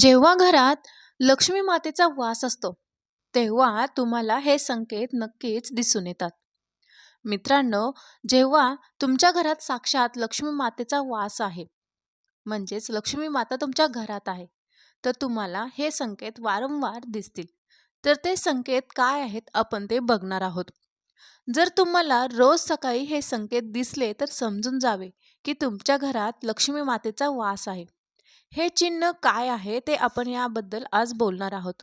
जेव्हा घरात लक्ष्मी मातेचा वास असतो, तेव्हा तुम्हाला हे संकेत नक्कीच दिसून येतात. मित्रांनो, जेव्हा तुमच्या घरात साक्षात लक्ष्मी मातेचा वास आहे, म्हणजेच लक्ष्मी माता तुमच्या घरात आहे, तर तुम्हाला हे संकेत वारंवार दिसतील. तर ते संकेत काय आहेत, आपण ते बघणार आहोत. जर तुम्हाला रोज सकाळी हे संकेत दिसले, तर समजून जावे की तुमच्या घरात लक्ष्मी मातेचा वास आहे. हे चिन्ह काय आहे ते आपण याबद्दल आज बोलणार आहोत.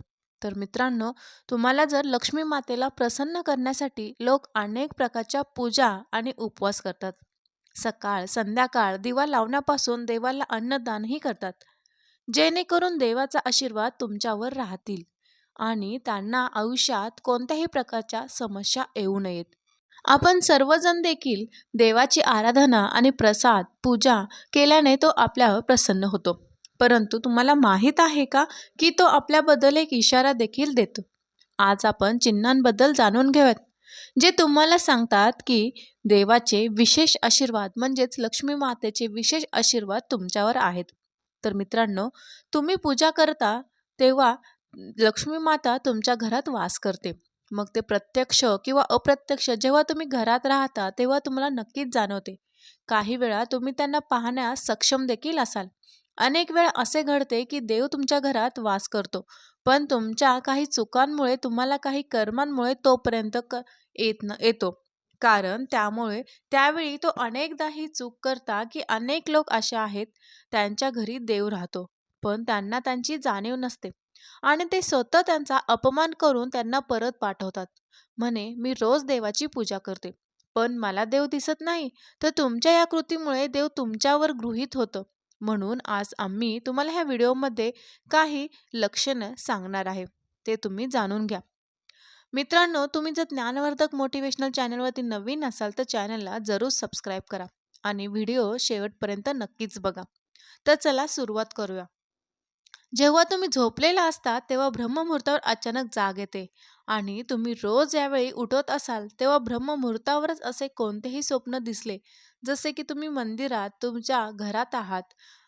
तर मित्रांनो, तुम्हाला जर लक्ष्मी मातेला प्रसन्न करण्यासाठी लोक अनेक प्रकारच्या पूजा आणि उपवास करतात. सकाळ, संध्याकाळ दिवा लावण्यापासून देवाला अन्नदानही करतात. जेणेकरून देवाचा आशीर्वाद तुमच्यावर राहतील आणि त्यांना आयुष्यात कोणत्याही प्रकारच्या समस्या येऊ नयेत. आपण सर्वजण देखील देवाची आराधना आणि प्रसाद, पूजा केल्याने तो आपल्यावर प्रसन्न होतो. परंतु तुम्हाला माहीत आहे का की तो आपल्याबद्दल एक इशारा देखील देतो. आज आपण चिन्हांबद्दल जाणून घेऊयात, जे तुम्हाला सांगतात की देवाचे विशेष आशीर्वाद म्हणजेच लक्ष्मी मातेचे विशेष आशीर्वाद तुमच्यावर आहेत. तर मित्रांनो, तुम्ही पूजा करता तेव्हा लक्ष्मी माता तुमच्या घरात वास करते. मग ते प्रत्यक्ष किंवा अप्रत्यक्ष जेव्हा तुम्ही घरात राहता तेव्हा तुम्हाला नक्कीच जाणवते. काही वेळा तुम्ही त्यांना पाहण्यास सक्षम देखील असाल. अनेक वेळा असे घडते की देव तुमच्या घरात वास करतो, पण तुमच्या काही चुकांमुळे, तुम्हाला काही कर्मांमुळे तोपर्यंत क येत न येतो. कारण त्यामुळे त्यावेळी तो अनेकदा ही चूक करता की अनेक लोक असे आहेत, त्यांच्या घरी देव राहतो, पण त्यांना त्यांची जाणीव नसते आणि ते स्वतः त्यांचा अपमान करून त्यांना परत पाठवतात. म्हणे, "मी रोज देवाची पूजा करते, पण मला देव दिसत नाही." तर तुमच्या या कृतीमुळे देव तुमच्यावर गृहीत होतं. म्हणून आज आम्ही तुम्हाला ह्या व्हिडिओमध्ये काही लक्षणं सांगणार आहे. ते तुम्ही जाणून घ्या. मित्रांनो, तुम्ही जर ज्ञानवर्धक मोटिवेशनल चॅनलवरती नवीन असाल, तर चॅनलला जरूर सबस्क्राईब करा आणि व्हिडिओ शेवटपर्यंत नक्कीच बघा. तर चला सुरुवात करूया. जेव्हा तुम्ही झोपलेला असता, तेव्हा ब्रह्ममुहूर्तावर अचानक जाग येते आणि तुम्ही रोज यावेळी उठत असाल, तेव्हा ब्रह्ममुहूर्तावरच असे कोणतेही स्वप्न दिसले, जसे की तुम्ही मंदिरात, तुमच्या घरात आहात,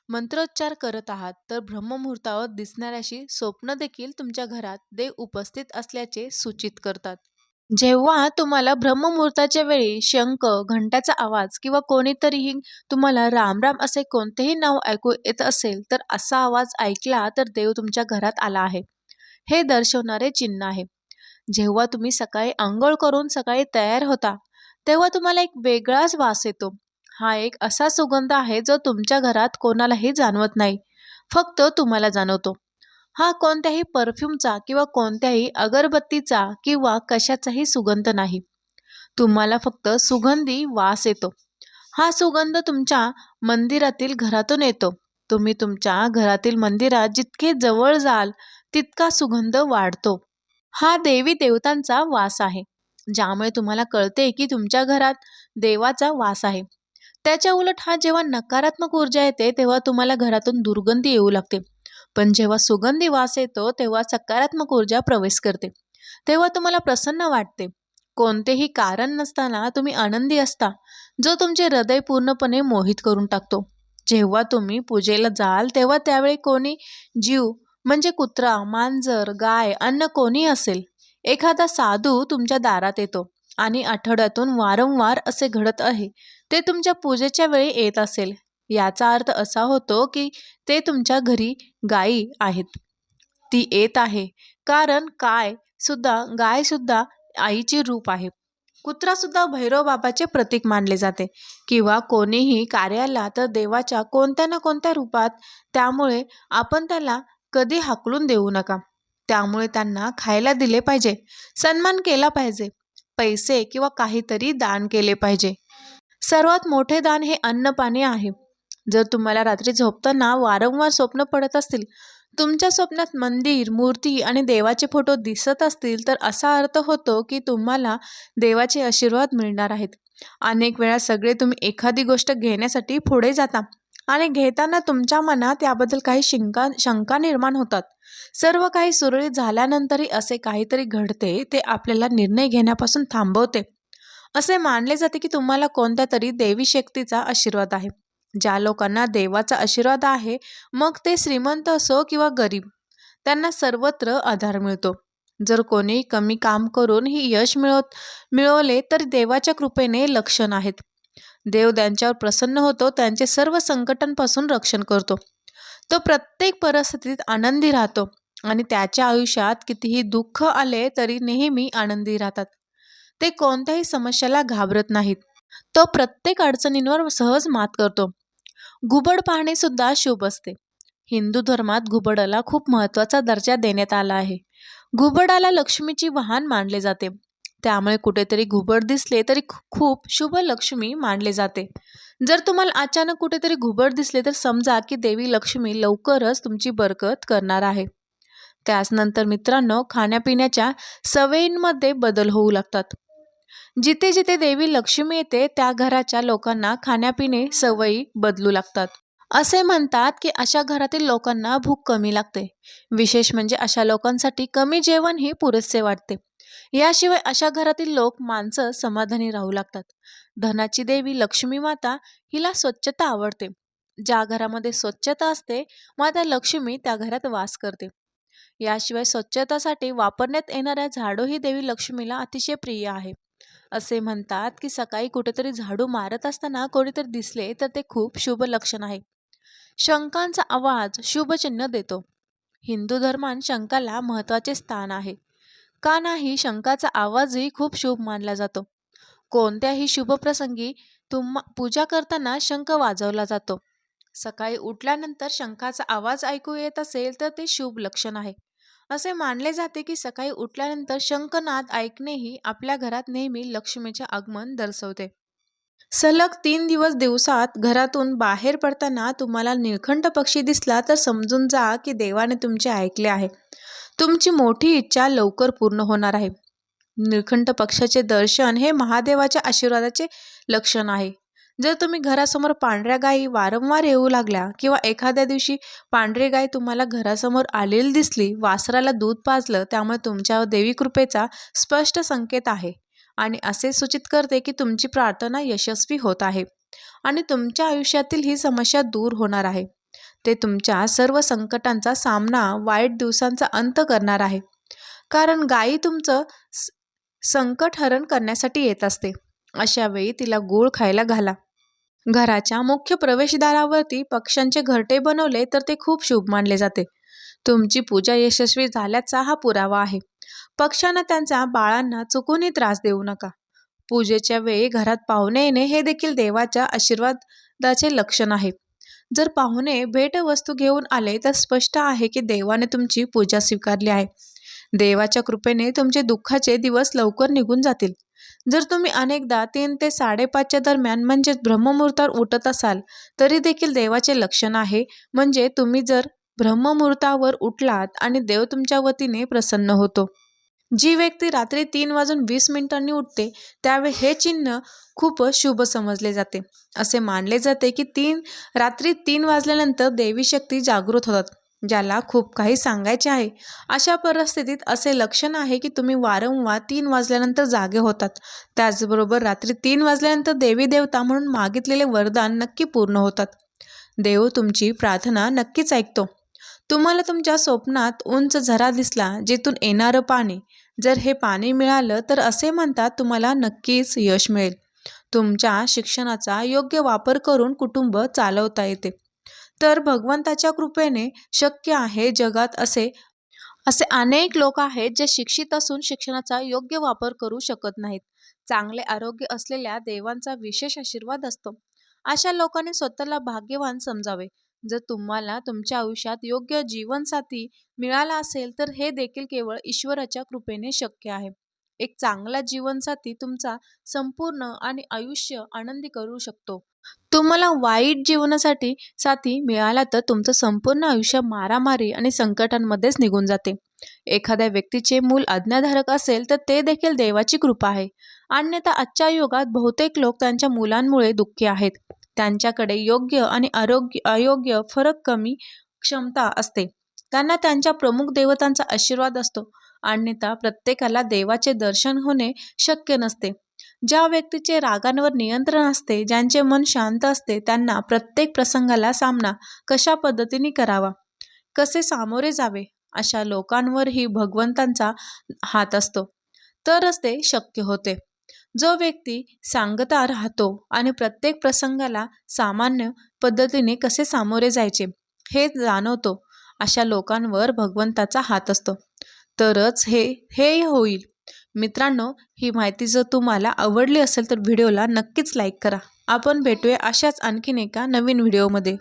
मंत्रोच्चार करत आहात, तर ब्रह्ममुहूर्तावर दिसणाऱ्याशी स्वप्न देखील तुमच्या घरात देव उपस्थित असल्याचे सूचित करतात. जेव्हा तुम्हाला ब्रह्ममुहूर्ताच्या वेळी शंख, घंटाचा आवाज किंवा कोणीतरीही तुम्हाला राम-राम असे कोणतेही नाव ऐकू येत असेल, तर असा आवाज ऐकला तर देव तुमच्या घरात आला आहे, हे दर्शवणारे चिन्ह आहे. जेव्हा तुम्ही सकाळी आंघोळ करून सकाळी तयार होता, तेव्हा तुम्हाला एक वेगळाच वास येतो. हा एक असा सुगंध आहे जो तुमच्या घरात कोणालाही जाणवत नाही, फक्त तुम्हाला जाणवतो. हा कोणत्याही परफ्यूमचा किंवा कोणत्याही अगरबत्तीचा किंवा कशाचाही सुगंध नाही. तुम्हाला फक्त सुगंधी वास येतो. हा सुगंध तुमच्या मंदिरातील घरातून येतो. तुम्ही तुमच्या घरातील मंदिरात जितके जवळ जाल, तितका सुगंध वाढतो. हा देवी देवतांचा वास आहे, ज्यामुळे तुम्हाला कळते की तुमच्या घरात देवाचा वास आहे. त्याच्या उलट हा जेव्हा नकारात्मक ऊर्जा येते, तेव्हा तुम्हाला घरातून दुर्गंधी येऊ लागते. पण जेव्हा सुगंधी वास येतो, तेव्हा सकारात्मक ऊर्जा प्रवेश करते. तेव्हा तुम्हाला प्रसन्न वाटते. कोणतेही कारण नसताना तुम्ही आनंदी असता, जो तुमचे हृदय पूर्णपणे मोहित करून टाकतो. जेव्हा तुम्ही पूजेला जाल, तेव्हा त्यावेळी कोणी जीव म्हणजे कुत्रा, मांजर, गाय, अन्न कोणी असेल, एखादा साधू तुमच्या दारात येतो आणि आठवड्यातून वारंवार असे घडत आहे, ते तुमच्या पूजेच्या वेळी येत असेल, याचा अर्थ असा होतो की ते तुमच्या घरी गायी आहेत. ती येत आहे, कारण काय सुद्धा गाय सुद्धा आईचे रूप आहे. कुत्रा सुद्धा भैरव बाबाचे प्रतीक मानले जाते किंवा कोणीही कार्याला तर देवाच्या कोणत्या ना कोणत्या रूपात, त्यामुळे आपण त्याला कधी हाकलून देऊ नका. त्यामुळे त्यांना खायला दिले पाहिजे, सन्मान केला पाहिजे, पैसे किंवा काहीतरी दान केले पाहिजे. सर्वात मोठे दान हे अन्न-पाणी आहे. जर तुम्हाला रात्री झोपताना वारंवार स्वप्न पडत असतील, तुमच्या स्वप्नात मंदिर, मूर्ती आणि देवाचे फोटो दिसत असतील, तर असा अर्थ होतो की तुम्हाला देवाचे आशीर्वाद मिळणार आहेत. अनेक वेळा सगळे तुम्ही एखादी गोष्ट घेण्यासाठी पुढे जाता आणि घेताना तुमच्या मनात याबद्दल काही शंका शंका निर्माण होतात. सर्व काही सुरळीत झाल्यानंतरही असे काहीतरी घडते, ते आपल्याला निर्णय घेण्यापासून थांबवते. असे मानले जाते की तुम्हाला कोणत्यातरी देवी शक्तीचा आशीर्वाद आहे. ज्या लोकांना देवाचा आशीर्वाद आहे मग ते श्रीमंत असो किंवा गरीब त्यांना सर्वत्र आधार मिळतो. जर कोणी कमी काम करून ही यश मिळवत मिळवले तर देवाच्या कृपेने लक्षण आहेत. देव त्यांच्यावर प्रसन्न होतो त्यांचे सर्व संकटांपासून रक्षण करतो. तो प्रत्येक परिस्थितीत आनंदी राहतो आणि त्याच्या आयुष्यात कितीही दुःख आले तरी नेहमी आनंदी राहतात. ते कोणत्याही समस्याला घाबरत नाहीत. तो प्रत्येक अडचणींवर सहज मात करतो. घुबड पाहणे सुद्धा शुभ असते. हिंदू धर्मात घुबडाला खूप महत्त्वाचा दर्जा देण्यात आला आहे. घुबडाला लक्ष्मीची वाहन मानले जाते. त्यामुळे कुठेतरी घुबड दिसले तरी खूप शुभ लक्ष्मी मानले जाते. जर तुम्हाला अचानक कुठेतरी घुबड दिसले तर समजा की देवी लक्ष्मी लवकरच तुमची बरकत करणार आहे. त्याचनंतर मित्रांनो खाण्यापिण्याच्या सवयींमध्ये बदल होऊ लागतात. जिथे जिथे देवी लक्ष्मी येते त्या घराच्या लोकांना खाण्यापिणे सवयी बदलू लागतात. असे म्हणतात की अशा घरातील लोकांना भूक कमी लागते. विशेष म्हणजे अशा लोकांसाठी कमी जेवण ही पुरेसे वाटते. याशिवाय अशा घरातील लोक माणसं समाधानी राहू लागतात. धनाची देवी लक्ष्मी माता हिला स्वच्छता आवडते. ज्या घरामध्ये स्वच्छता असते माता लक्ष्मी त्या घरात वास करते. याशिवाय स्वच्छतासाठी वापरण्यात येणाऱ्या झाडू ही देवी लक्ष्मीला अतिशय प्रिय आहे. असे म्हणतात की सकाळी कुठेतरी झाडू मारत असताना कोणीतरी दिसले तर ते खूप शुभ लक्षण आहे. शंकांचा आवाज शुभचिन्ह देतो. हिंदू धर्मात शंकाला महत्त्वाचे स्थान आहे. का नाही शंकाचा आवाजही खूप शुभ मानला जातो. कोणत्याही शुभ प्रसंगी तुम पूजा करताना शंख वाजवला जातो. सकाळी उठल्यानंतर शंखाचा आवाज ऐकू येत असेल तर ते शुभ लक्षण आहे. असे मानले जाते की सकाळी उठल्यानंतर शंखनाद ऐकणेही आपल्या घरात नेहमी लक्ष्मीचे आगमन दर्शवते. सलग तीन दिवस दिवसात घरातून बाहेर पडताना तुम्हाला निळखंड पक्षी दिसला तर समजून जा की देवाने तुमचे ऐकले आहे. तुमची मोठी इच्छा लवकर पूर्ण होणार आहे. निळखंठ पक्षाचे दर्शन हे महादेवाच्या आशीर्वादाचे लक्षण आहे. जर तुम्ही घरासमोर पांढऱ्या गायी वारंवार येऊ लागल्या किंवा एखाद्या दिवशी पांढरी गाय तुम्हाला घरासमोर आलेली दिसली वासराला दूध पाजलं त्यामुळे तुमच्या देवी कृपेचा स्पष्ट संकेत आहे. आणि असे सूचित करते की तुमची प्रार्थना यशस्वी होत आहे आणि तुमच्या आयुष्यातील ही समस्या दूर होणार आहे. ते तुमच्या सर्व संकटांचा सामना वाईट दिवसांचा अंत करणार आहे. कारण गायी तुमचं संकट हरण करण्यासाठी येत असते. अशावेळी तिला गूळ खायला घाला. घराच्या मुख्य प्रवेशद्वारावरती पक्ष्यांचे घरटे बनवले तर ते खूप शुभ मानले जाते. तुमची पूजा यशस्वी झाल्याचा हा पुरावा आहे. पक्ष्यांना त्यांच्या बाळांना चुकूनही त्रास देऊ नका. पूजेच्या वेळी घरात पाहुणे येणे हे देखील देवाच्या आशीर्वादाचे लक्षण आहे. जर पाहुणे भेटवस्तू घेऊन आले तर स्पष्ट आहे की देवाने तुमची पूजा स्वीकारली आहे. देवाच्या कृपेने तुमचे दुःखाचे दिवस लवकर निघून जातील. जर तुम्ही अनेकदा तीन ते साडेपाचच्या दरम्यान म्हणजेच ब्रह्ममुहूर्तावर उठत असाल तरी देखील देवाचे लक्षण आहे. म्हणजे तुम्ही जर ब्रह्ममुहूर्तावर उठलात आणि देव तुमच्या वतीने प्रसन्न होतो. जी व्यक्ती रात्री तीन वाजून वीस मिनिटांनी उठते त्यावेळी हे चिन्ह खूप शुभ समजले जाते. असे मानले जाते की तीन रात्री तीन वाजल्यानंतर देवी शक्ती जागृत होतात. ज्याला खूप काही सांगायचे आहे. अशा परिस्थितीत असे लक्षण आहे की तुम्ही वारंवार तीन वाजल्यानंतर जागे होतात. त्याचबरोबर रात्री तीन वाजल्यानंतर देवी देवता म्हणून मागितलेले वरदान नक्की पूर्ण होतात. देव तुमची प्रार्थना नक्कीच ऐकतो. तुम्हाला तुमच्या स्वप्नात उंच झरा दिसला जिथून येणारं पाणी. जर हे पाणी मिळालं तर असे म्हणतात तुम्हाला नक्कीच यश मिळेल. तुमच्या शिक्षणाचा योग्य वापर करून कुटुंब चालवता येते. तर भगवंताच्या कृपेने शक्य आहे जगात असे असे अनेक लोक आहेत जे शिक्षित असून शिक्षणाचा योग्य वापर करू शकत नाहीत. चांगले आरोग्य असलेल्या देवांचा विशेष आशीर्वाद असतो. अशा लोकांनी स्वतःला भाग्यवान समजावे. जर तुम्हाला तुमच्या आयुष्यात योग्य जीवनसाथी मिळाला असेल तर हे देखील केवळ ईश्वराच्या कृपेने शक्य आहे. एक चांगला जीवनसाथी तुमचा संपूर्ण आणि आयुष्य आनंदी करू शकतो. तुम्हाला वाईट जीवनासाठी साथी मिळाला तर तुमचं संपूर्ण आयुष्य मारामारी आणि संकटांमध्येच निघून जाते. एखाद्या व्यक्तीचे मूल आज्ञाधारक असेल तर ते देखील देवाची कृपा आहे. अन्यथा आजच्या युगात बहुतेक लोक त्यांच्या मुलांमुळे दुःखी आहेत. त्यांच्याकडे योग्य आणि आरोग्य अयोग्य फरक कमी क्षमता असते. त्यांना त्यांच्या प्रमुख देवतांचा आशीर्वाद असतो. अन्यथा प्रत्येकाला देवाचे दर्शन होणे शक्य नसते. ज्या व्यक्तीचे रागांवर नियंत्रण असते ज्यांचे मन शांत असते त्यांना प्रत्येक प्रसंगाला सामना कशा पद्धतीने करावा? कसे सामोरे जावे? अशा लोकांवरही भगवंतांचा हात असतो. तरच ते शक्य होते. जो व्यक्ती सांगता राहतो आणि प्रत्येक प्रसंगाला सामान्य पद्धतीने कसे सामोरे जायचे हे जाणवतो अशा लोकांवर भगवंताचा हात असतो. तरच हे हे होईल. मित्रांनो ही माहिती जर तुम्हाला आवडली असेल तर व्हिडिओला नक्कीच लाईक करा. आपण भेटूया अशाच आणखीन एका नवीन व्हिडिओमध्ये.